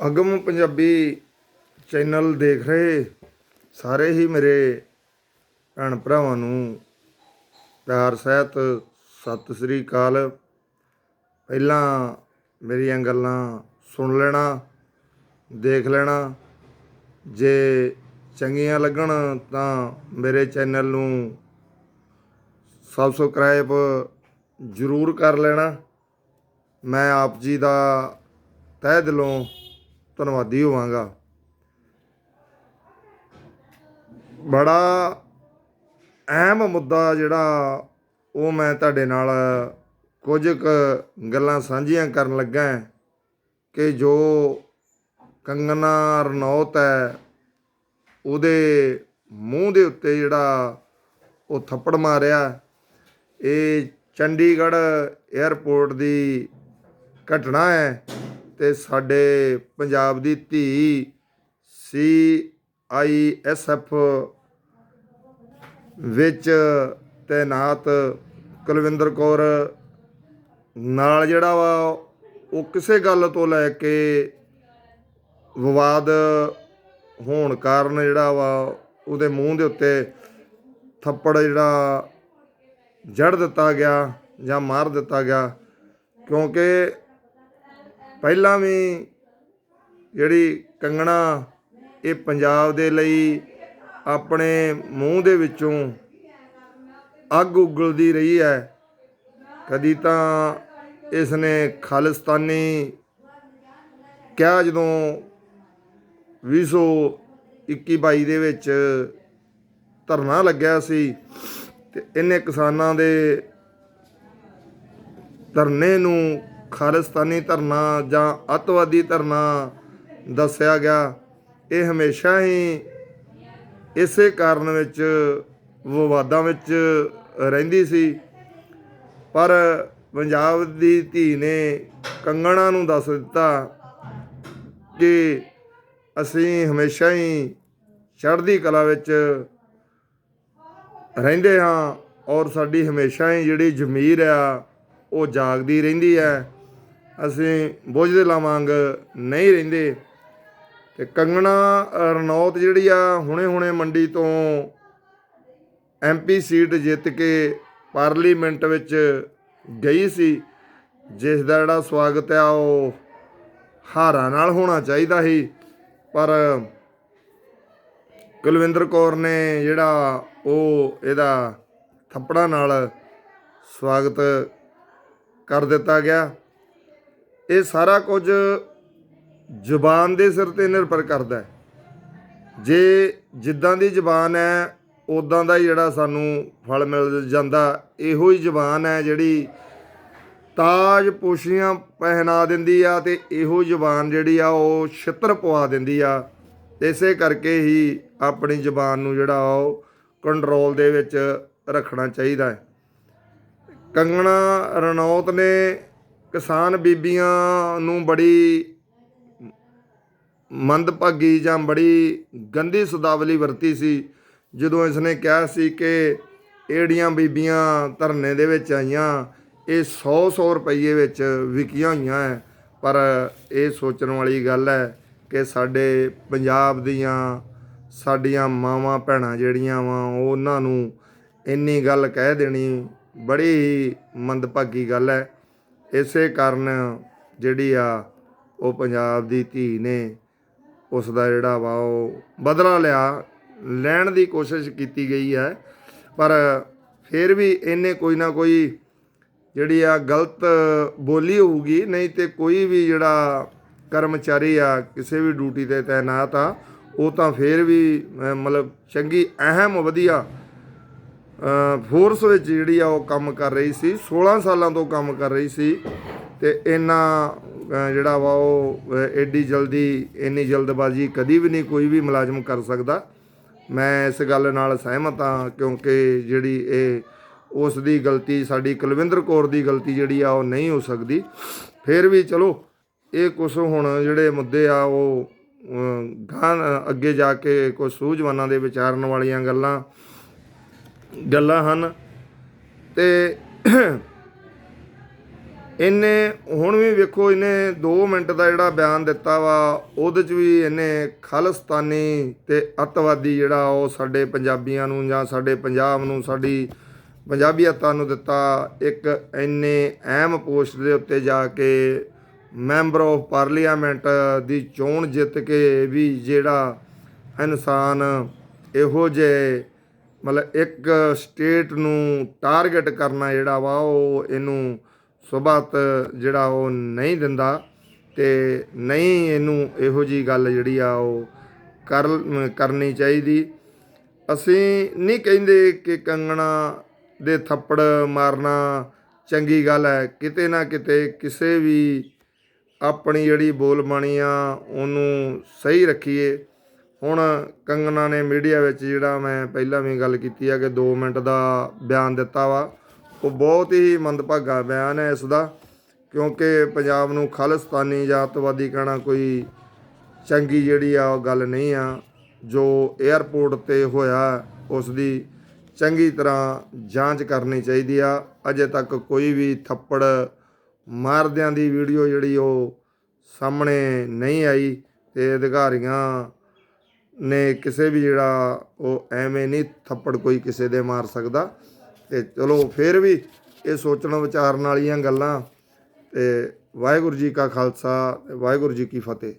ਅਗਮ Punjabi channel ਦੇਖ ਰਹੇ ਸਾਰੇ ਹੀ ਮੇਰੇ ਭੈਣ ਭਰਾਵਾਂ ਨੂੰ ਪਿਆਰ, ਸਹਿਤ, ਸਤਿ ਸ੍ਰੀ ਅਕਾਲ। ਪਹਿਲਾਂ ਮੇਰੀਆਂ ਗੱਲਾਂ ਸੁਣ ਲੈਣਾ, ਦੇਖ ਲੈਣਾ। ਜੇ ਚੰਗੀਆਂ ਲੱਗਣ ਤਾਂ ਮੇਰੇ ਚੈਨਲ ਨੂੰ ਸਬਸਕ੍ਰਾਈਬ ਜ਼ਰੂਰ ਕਰ ਲੈਣਾ। ਮੈਂ ਆਪ ਜੀ ਦਾ ਤਹਿ ਦਿਲੋਂ ਧੰਨਵਾਦੀ ਹੋਵਾਂਗਾ। ਬੜਾ ਅਹਿਮ ਮੁੱਦਾ ਜਿਹੜਾ ਉਹ ਮੈਂ ਤੁਹਾਡੇ ਨਾਲ ਕੁਝ ਕੁ ਗੱਲਾਂ ਸਾਂਝੀਆਂ ਕਰਨ ਲੱਗਾ ਕਿ ਜੋ ਕੰਗਨਾ ਰਣੌਤ ਹੈ, ਉਹਦੇ ਮੂੰਹ ਦੇ ਉੱਤੇ ਜਿਹੜਾ ਉਹ ਥੱਪੜ ਮਾਰਿਆ। ਇਹ ਚੰਡੀਗੜ੍ਹ 에ਅਰਪੋਰਟ ਦੀ ਘਟਨਾ ਹੈ। ਤੇ ਸਾਡੇ ਪੰਜਾਬ ਦੀ ਧੀ ਸੀ ਆਈ ਐਸ ਐਫ ਵਿੱਚ ਤੈਨਾਤ ਕੁਲਵਿੰਦਰ ਕੌਰ ਨਾਲ ਜਿਹੜਾ ਵਾ ਉਹ ਕਿਸੇ ਗੱਲ ਤੋਂ ਲੈ ਕੇ ਵਿਵਾਦ ਹੋਣ ਕਾਰਨ ਜਿਹੜਾ ਵਾ ਉਹਦੇ ਮੂੰਹ ਦੇ ਉੱਤੇ ਥੱਪੜ ਜਿਹੜਾ ਜੜ ਦਿੱਤਾ ਗਿਆ ਜਾਂ ਮਾਰ ਦਿੱਤਾ ਗਿਆ ਕਿਉਂਕਿ ਪਹਿਲਾਂ ਵੀ ਜਿਹੜੀ ਕੰਗਣਾ ਇਹ ਪੰਜਾਬ ਦੇ ਲਈ ਆਪਣੇ ਮੂੰਹ ਦੇ ਵਿੱਚੋਂ ਅੱਗ ਉਗਲਦੀ ਰਹੀ ਹੈ, ਕਦੀ ਤਾਂ ਇਸ ਨੇ ਖਾਲਿਸਤਾਨੀ ਕਿਹਾ ਜਦੋਂ 2021 22 ਦੇ ਵਿੱਚ ਧਰਨਾ ਲੱਗਿਆ ਸੀ ਤੇ ਇਹਨੇ ਕਿਸਾਨਾਂ ਦੇ ਧਰਨੇ ਨੂੰ ਖਾਲਿਸਤਾਨੀ ਧਰਨਾ ਜਾਂ ਅੱਤਵਾਦੀ ਧਰਨਾ ਦੱਸਿਆ ਗਿਆ। ਇਹ ਹਮੇਸ਼ਾ ਹੀ ਇਸੇ ਕਾਰਨ ਵਿੱਚ, ਵਿਵਾਦਾਂ ਵਿੱਚ ਰਹਿੰਦੀ ਸੀ। ਪਰ ਪੰਜਾਬ ਦੀ ਧੀ ਨੇ ਕੰਗਣਾ ਨੂੰ ਦੱਸ ਦਿੱਤਾ ਕਿ ਅਸੀਂ ਹਮੇਸ਼ਾ ਹੀ ਚੜ੍ਹਦੀ ਕਲਾ ਵਿੱਚ ਰਹਿੰਦੇ ਹਾਂ ਔਰ ਸਾਡੀ ਹਮੇਸ਼ਾ ਹੀ ਜਿਹੜੀ ਜ਼ਮੀਰ ਆ, ਉਹ ਜਾਗਦੀ ਰਹਿੰਦੀ ਹੈ। ਅਸੀਂ ਬੁਝਦੇ ਲਾਵਾਂਗ ਨਹੀਂ ਰਹਿੰਦੇ। ਤੇ ਕੰਗਣਾ ਰਣੌਤ ਜਿਹੜੀ ਆ ਹੁਣੇ ਹੁਣੇ ਮੰਡੀ ਤੋਂ ਐਮਪੀ ਸੀਟ ਜਿੱਤ ਕੇ ਪਾਰਲੀਮੈਂਟ ਵਿੱਚ ਗਈ ਸੀ, ਜਿਸ ਦਾ ਜਿਹੜਾ ਸਵਾਗਤ ਆ ਉਹ ਹਾਰਾਂ ਨਾਲ ਹੋਣਾ ਚਾਹੀਦਾ ਸੀ। ਪਰ ਕੁਲਵਿੰਦਰ ਕੌਰ ਨੇ ਜਿਹੜਾ ਉਹ ਇਹਦਾ ਥੱਪੜਾਂ ਨਾਲ ਸਵਾਗਤ ਕਰ ਦਿੱਤਾ ਗਿਆ। ਇਹ ਸਾਰਾ ਕੁਝ ਜ਼ੁਬਾਨ ਦੇ ਸਿਰ ਤੇ ਨਿਰਭਰ ਕਰਦਾ ਹੈ। ਜੇ ਜਿੱਦਾਂ ਦੀ ਜ਼ੁਬਾਨ ਹੈ ਉਦਾਂ ਦਾ ਹੀ ਜਿਹੜਾ ਸਾਨੂੰ ਫਲ ਮਿਲ ਜਾਂਦਾ, ਇਹੋ ਹੀ ਜ਼ੁਬਾਨ ਹੈ ਜਿਹੜੀ ਤਾਜ ਪੋਸ਼ੀਆਂ ਪਹਿਨਾ ਦਿੰਦੀ ਆ ਤੇ ਇਹੋ ਜ਼ੁਬਾਨ ਜਿਹੜੀ ਆ ਉਹ ਛਿੱਤਰ ਪਵਾ ਦਿੰਦੀ ਆ। ਇਸੇ ਕਰਕੇ ਹੀ ਆਪਣੀ ਜ਼ੁਬਾਨ ਨੂੰ ਜਿਹੜਾ ਉਹ ਕੰਟਰੋਲ ਦੇ ਵਿੱਚ ਰੱਖਣਾ ਚਾਹੀਦਾ ਹੈ। ਕੰਗਣਾ ਰਣੌਤ ਨੇ ਕਿਸਾਨ ਬੀਬੀਆਂ ਨੂੰ ਬੜੀ ਮੰਦਭਾਗੀ ਜਾਂ ਬੜੀ ਗੰਦੀ ਸ਼ਬਦਾਵਲੀ ਵਰਤੀ ਸੀ, ਜਦੋਂ ਇਸਨੇ ਕਿਹਾ ਸੀ ਕਿ ਏੜੀਆਂ ਬੀਬੀਆਂ ਧਰਨੇ ਦੇ ਵਿੱਚ ਆਈਆਂ, ਇਹ 100 100 ਰੁਪਏ ਵਿੱਚ ਵਿਕੀਆਂ ਹੋਈਆਂ ਹੈ ਪਰ ਇਹ ਸੋਚਣ ਵਾਲੀ ਗੱਲ ਹੈ ਕਿ ਸਾਡੇ ਪੰਜਾਬ ਦੀਆਂ ਸਾਡੀਆਂ ਮਾਵਾਂ ਭੈਣਾਂ ਜਿਹੜੀਆਂ ਵਾ, ਉਹਨਾਂ ਨੂੰ ਇੰਨੀ ਗੱਲ ਕਹਿ ਦੇਣੀ ਬੜੀ ਹੀ ਮੰਦਭਾਗੀ ਗੱਲ ਹੈ ਇਸੇ ਕਾਰਨ ਜਿਹੜੀ ਆ ਉਹ ਪੰਜਾਬ ਦੀ ਧੀ ਨੇ ਉਸ ਦਾ ਜਿਹੜਾ ਵਾ ਉਹ ਬਦਲਾ ਲਿਆ, ਲੈਣ ਦੀ ਕੋਸ਼ਿਸ਼ ਕੀਤੀ ਗਈ ਹੈ। ਪਰ ਫਿਰ ਵੀ ਇਹਨੇ ਕੋਈ ਨਾ ਕੋਈ ਜਿਹੜੀ ਆ ਗਲਤ ਬੋਲੀ ਹੋਊਗੀ, ਨਹੀਂ ਤੇ ਕੋਈ ਵੀ ਜਿਹੜਾ ਕਰਮਚਾਰੀ ਆ, ਕਿਸੇ ਵੀ ਡਿਊਟੀ ਤੇ ਤਾਇਨਾਤ ਆ, ਉਹ ਤਾਂ ਫਿਰ ਵੀ ਮਤਲਬ ਚੰਗੀ, ਅਹਿਮ, ਵਧੀਆ ਫੋਰਸ ਵਿੱਚ ਜਿਹੜੀ ਆ ਉਹ ਕੰਮ ਕਰ ਰਹੀ ਸੀ 16 ਸਾਲਾਂ ਤੋਂ ਕੰਮ ਕਰ ਰਹੀ ਸੀ ਤੇ ਇੰਨਾ ਜਿਹੜਾ ਵਾ ਉਹ ਅ, ਐਡੀ ਜਲਦੀ ਇੰਨੀ ਜਲਦਬਾਜ਼ੀ ਕਦੀ ਵੀ ਨਹੀਂ ਕੋਈ ਵੀ ਮੁਲਾਜ਼ਮ ਕਰ ਸਕਦਾ। ਮੈਂ ਇਸ ਗੱਲ ਨਾਲ ਸਹਿਮਤ ਹਾਂ ਕਿਉਂਕਿ ਜਿਹੜੀ ਇਹ ਉਸ ਦੀ ਗਲਤੀ ਸਾਡੀ ਕੁਲਵਿੰਦਰ ਕੌਰ ਦੀ ਗਲਤੀ ਜਿਹੜੀ ਆ ਉਹ ਨਹੀਂ ਹੋ ਸਕਦੀ। ਫਿਰ ਵੀ ਚਲੋ ਇਹ ਕੁਝ ਹੁਣ ਜਿਹੜੇ ਮੁੱਦੇ ਆ ਉਹ ਗਾਂ ਅੱਗੇ ਜਾ ਕੇ ਕੁਝ ਸੂਝਵਾਨਾਂ ਦੇ ਵਿਚਾਰਨ ਵਾਲੀਆਂ ਗੱਲਾਂ ਗੱਲਾਂ ਹਨ ਤੇ ਇਹਨੇ ਹੁਣ ਵੀ ਵੇਖੋ ਇਹਨੇ 2 ਮਿੰਟ ਦਾ ਜਿਹੜਾ ਬਿਆਨ ਦਿੱਤਾ ਵਾ, ਉਹਦੇ ਚ ਵੀ ਇਹਨੇ ਖਾਲਿਸਤਾਨੀ ਤੇ ਅੱਤਵਾਦੀ ਜਿਹੜਾ ਉਹ ਸਾਡੇ ਪੰਜਾਬੀਆਂ ਨੂੰ ਜਾਂ ਸਾਡੇ ਪੰਜਾਬ ਨੂੰ, ਸਾਡੀ ਪੰਜਾਬੀਅਤਾਂ ਨੂੰ ਦਿੱਤਾ। ਇੱਕ ਇੰਨੇ ਅਹਿਮ ਪੋਸਟ ਦੇ ਉੱਤੇ ਜਾ ਕੇ ਮੈਂਬਰ ਆਫ ਪਾਰਲੀਮੈਂਟ ਦੀ ਚੋਣ ਜਿੱਤ ਕੇ ਵੀ ਜਿਹੜਾ ਇਨਸਾਨ ਇਹੋ ਜਿਹੇ ਮਤਲਬ ਇੱਕ ਸਟੇਟ ਨੂੰ ਟਾਰਗੇਟ ਕਰਨਾ ਜਿਹੜਾ ਵਾ, ਉਹ ਇਹਨੂੰ ਸੁਭਾਤ ਜਿਹੜਾ ਉਹ ਨਹੀਂ ਦਿੰਦਾ ਤੇ ਨਹੀਂ ਇਹਨੂੰ ਇਹੋ ਜੀ ਗੱਲ ਜਿਹੜੀ ਆ ਉਹ ਕਰ, ਕਰਨੀ ਚਾਹੀਦੀ। ਅਸੀਂ ਨਹੀਂ ਕਹਿੰਦੇ ਕਿ ਕੰਗਣਾ ਦੇ ਥੱਪੜ ਮਾਰਨਾ ਚੰਗੀ ਗੱਲ ਹੈ, ਕਿਤੇ ਨਾ ਕਿਤੇ ਕਿਸੇ ਵੀ ਆਪਣੀ ਜਿਹੜੀ ਬੋਲਬਾਣੀ ਆ, ਉਹਨੂੰ ਸਹੀ ਰੱਖੀਏ। ਹੁਣ ਕੰਗਨਾ ਨੇ ਮੀਡੀਆ ਵਿੱਚ ਜਿਹੜਾ ਮੈਂ ਪਹਿਲਾਂ ਵੀ ਗੱਲ ਕੀਤੀ ਆ ਕਿ 2 ਮਿੰਟ ਦਾ ਬਿਆਨ ਦਿੱਤਾ ਵਾ, ਉਹ ਬਹੁਤ ਹੀ ਮੰਦਭਾਗਾ ਬਿਆਨ ਹੈ ਇਸ ਦਾ ਕਿਉਂਕਿ ਪੰਜਾਬ ਨੂੰ ਖਾਲਿਸਤਾਨੀ ਜਾਂ ਅੱਤਵਾਦੀ ਕਹਿਣਾ ਕੋਈ ਚੰਗੀ ਜਿਹੜੀ ਆ ਉਹ ਗੱਲ ਨਹੀਂ ਆ। ਜੋ 에ਅਰਪੋਰਟ ਤੇ ਹੋਇਆ ਉਸ ਦੀ ਚੰਗੀ ਤਰ੍ਹਾਂ ਜਾਂਚ ਕਰਨੀ ਚਾਹੀਦੀ ਆ। ਅਜੇ ਤੱਕ ਕੋਈ ਵੀ ਥੱਪੜ ਮਾਰਦਿਆਂ ਦੀ ਵੀਡੀਓ ਜਿਹੜੀ ਉਹ ਸਾਹਮਣੇ ਨਹੀਂ ਆਈ ਤੇ ਅਧਿਕਾਰੀਆਂ ਨੇ ਕਿਸੇ ਵੀ ਜਿਹੜਾ ਉਹ ਐਵੇਂ ਨਹੀਂ ਥੱਪੜ ਕੋਈ ਕਿਸੇ ਦੇ ਮਾਰ ਸਕਦਾ। ਤੇ ਚਲੋ ਫਿਰ ਵੀ ਇਹ ਸੋਚਣ ਵਿਚਾਰਨ ਵਾਲੀਆਂ ਗੱਲਾਂ ਤੇ ਵਾਹਿਗੁਰੂ ਜੀ ਕਾ ਖਾਲਸਾ ਤੇ ਵਾਹਿਗੁਰੂ ਜੀ ਕੀ ਫਤਿਹ।